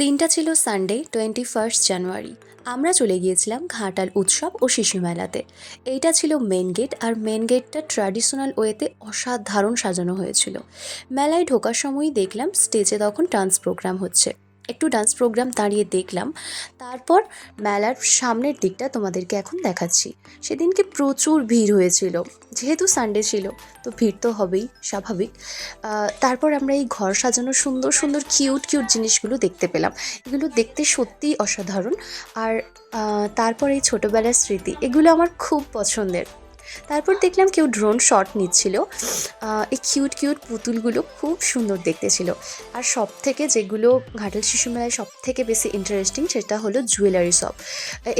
দিনটা ছিল Sunday twenty first January আমরা চলে গিয়েছিলাম ঘাটাল উৎসব ও শিশু মেলাতে। এইটা ছিল মেন গেট আর মেন গেটটা ট্র্যাডিশনাল ওয়েতে অসাধারণ সাজানো হয়েছিল। মেলায় ঢোকার সময়ই দেখলাম স্টেজে তখন ডান্স প্রোগ্রাম হচ্ছে। একটু ডান্স প্রোগ্রাম দাঁড়িয়ে দেখলাম। তারপর মেলার সামনের দিকটা তোমাদেরকে এখন দেখাচ্ছি। সেদিনকে প্রচুর ভিড় হয়েছিল, যেহেতু সানডে ছিল, তো ভিড় তো হবেই, স্বাভাবিক। তারপর আমরা এই ঘর সাজানো সুন্দর সুন্দর কিউট কিউট জিনিসগুলো দেখতে পেলাম। এগুলো দেখতে সত্যিই অসাধারণ। আর তারপর এই ছোটোবেলার স্মৃতি, এগুলো আমার খুব পছন্দের। তারপর দেখলাম কেউ ড্রোন শট নিচ্ছিল। এই কিউট কিউট পুতুলগুলো খুব সুন্দর দেখতে ছিল। আর সব থেকে যেগুলো ঘাটাল শিশু মেলায় সব থেকে বেশি ইন্টারেস্টিং সেটা হলো জুয়েলারি শপ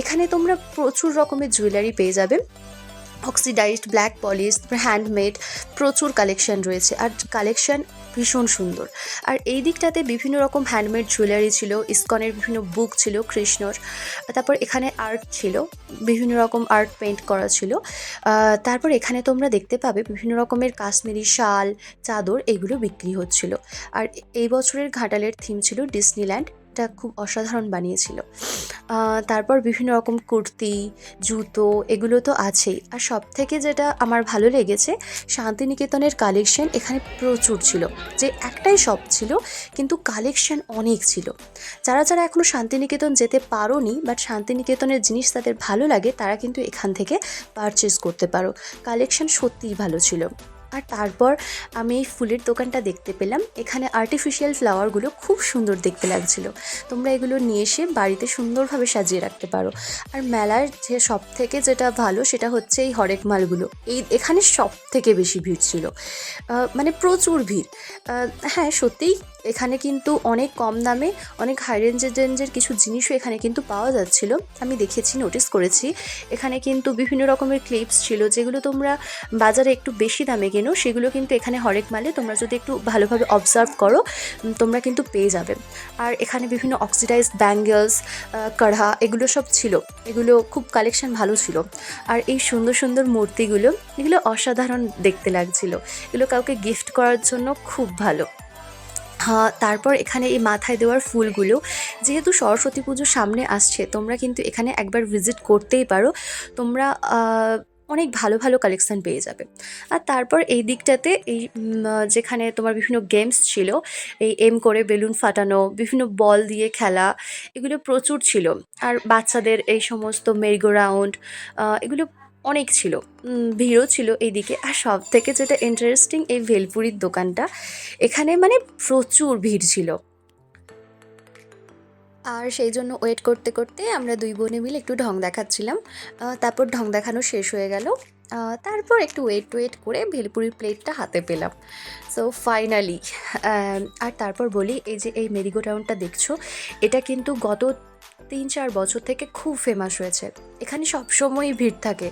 এখানে তোমরা প্রচুর রকমের জুয়েলারি পেয়ে যাবে। অক্সিডাইজড ব্ল্যাক পলিশ হ্যান্ডমেড প্রচুর কালেকশন রয়েছে। আর কালেকশন ভীষণ সুন্দর। আর এই দিকটাতে বিভিন্ন রকম হ্যান্ডমেড জুয়েলারি ছিল, ইস্কনের বিভিন্ন বুক ছিল, কৃষ্ণর। তারপর এখানে আর্ট ছিল, বিভিন্ন রকম আর্ট পেন্ট করা ছিল। তারপর এখানে তোমরা দেখতে পাবে বিভিন্ন রকমের কাশ্মীরি শাল, চাদর, এগুলো বিক্রি হচ্ছিল। আর এই বছরের ঘাটালের থিম ছিল ডিসনিল্যান্ড এটা খুব অসাধারণ বানিয়েছিল। তারপর বিভিন্ন রকম কুর্তি, জুতো এগুলো তো আছেই। আর সব থেকে যেটা আমার ভালো লেগেছে, শান্তিনিকেতনের কালেকশন এখানে প্রচুর ছিল। যে একটাই শপ ছিল, কিন্তু কালেকশন অনেক ছিল। যারা যারা এখনও শান্তিনিকেতন যেতে পারোনি বাট শান্তিনিকেতনের জিনিস তাদের ভালো লাগে, তারা কিন্তু এখান থেকে পারচেস করতে পারো। কালেকশন সত্যিই ভালো ছিল। আর তারপর আমি এই ফুলের দোকানটা দেখতে পেলাম। এখানে আর্টিফিশিয়াল ফ্লাওয়ারগুলো খুব সুন্দর দেখতে লাগছিল। তোমরা এগুলো নিয়ে এসে বাড়িতে সুন্দরভাবে সাজিয়ে রাখতে পারো। আর মেলার যে সব থেকে যেটা ভালো সেটা হচ্ছে এই হরেক মালগুলো। এই এখানে সব থেকে বেশি ভিড় ছিল। মানে প্রচুর ভিড়। হ্যাঁ সত্যিই এখানে কিন্তু অনেক কম দামে, অনেক হাই রেঞ্জের রেঞ্জের কিছু জিনিসও এখানে কিন্তু পাওয়া যাচ্ছিল। আমি দেখেছি নোটিস করেছি। এখানে কিন্তু বিভিন্ন রকমের ক্লিপস ছিল, যেগুলো তোমরা বাজারে একটু বেশি দামে কেনো, সেগুলো কিন্তু এখানে হরেক মালে তোমরা যদি একটু ভালোভাবে অবজার্ভ করো তোমরা কিন্তু পেয়ে যাবে। আর এখানে বিভিন্ন অক্সিডাইজড ব্যাঙ্গেলস কাঢ়া এগুলো সব ছিল। এগুলো খুব কালেকশন ভালো ছিল। আর এই সুন্দর সুন্দর মূর্তিগুলো, এগুলো অসাধারণ দেখতে লাগছিল। এগুলো কাউকে গিফট করার জন্য খুব ভালো। তারপর এখানে এই মাথায় দেওয়ার ফুলগুলো, যেহেতু সরস্বতী পুজো সামনে আসছে, তোমরা কিন্তু এখানে একবার ভিজিট করতেই পারো। তোমরা অনেক ভালো ভালো কালেকশান পেয়ে যাবে। আর তারপর এই দিকটাতে এই যেখানে তোমার বিভিন্ন গেমস ছিল, এই এম করে বেলুন ফাটানো, বিভিন্ন বল দিয়ে খেলা, এগুলো প্রচুর ছিল। আর বাচ্চাদের এই সমস্ত মেরিগো রাউন্ড এগুলো অনেক ছিল ভিড়ও ছিল এইদিকে। আর সব থেকে যেটা ইন্টারেস্টিং এই ভেলপুরির দোকানটা, এখানে মানে প্রচুর ভিড় ছিল। আর সেই জন্য ওয়েট করতে করতে আমরা দুই বোনে মিলে একটু ঢং দেখাচ্ছিলাম। তারপর ঢং দেখানো শেষ হয়ে গেল। তারপর একটু ওয়েট ওয়েট করে ভেলপুরির প্লেটটা হাতে পেলাম। সো ফাইনালি আর তারপর বলি, এই যে এই মেরিগো রাউন্ডটা দেখছ, এটা কিন্তু গত তিন চার বছর থেকে খুব ফেমাস হয়েছে। এখানে সবসময়ই ভিড় থাকে।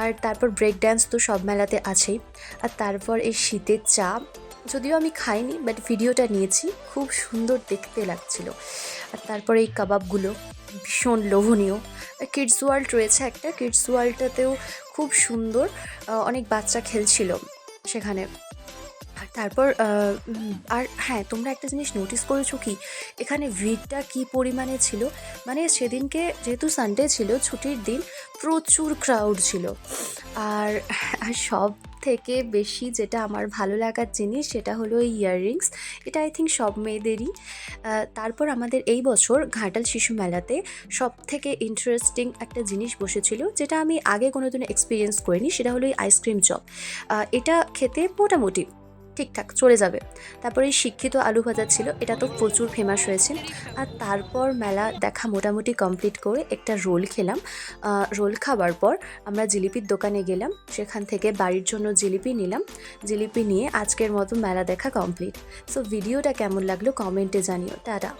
আর তারপর ব্রেক ড্যান্স তো সব মেলাতে আছেই। আর তারপর এই শীতের চা যদিও আমি খাইনি বাট ভিডিওটা নিয়েছি। খুব সুন্দর দেখতে লাগছিল। আর তারপরে এই কাবাবগুলো ভীষণ লোভনীয়। কিডস ওয়ার্ল্ড রয়েছে একটা। কিডস ওয়ার্ল্ডটাতেও খুব সুন্দর অনেক বাচ্চা খেলছিল সেখানে। আর তারপর আর হ্যাঁ তোমরা একটা জিনিস নোটিস করেছ কি? এখানে ভিড়টা কি পরিমাণে ছিল? মানে সেদিনকে যেহেতু সানডে ছিল, ছুটির দিন, প্রচুর ক্রাউড ছিল। আর আর সব থেকে বেশি যেটা আমার ভালো লাগার জিনিস সেটা হলো এই ইয়াররিংস এটা আই থিঙ্ক সব মেয়েদেরই। তারপর আমাদের এই বছর ঘাটাল শিশু মেলাতে সব থেকে ইন্টারেস্টিং একটা জিনিস বসেছিল, যেটা আমি আগে কোনো দিন এক্সপিরিয়েন্স করিনি, সেটা হলো এই আইসক্রিম চপ এটা খেতে মোটামুটি ঠিকঠাক চলে যাবে। তারপরে শিক্ষিত আলু ভাজা ছিল, এটা তো প্রচুর ফেমাস হয়েছে। আর তারপর মেলা দেখা মোটামুটি কমপ্লিট করে একটা রোল খেলাম। রোল খাবার পর আমরা জিলিপির দোকানে গেলাম, সেখান থেকে বাড়ির জন্য জিলিপি নিলাম। জিলিপি নিয়ে আজকের মতো মেলা দেখা কমপ্লিট সো ভিডিওটা কেমন লাগল কমেন্টে জানিও। টাটা।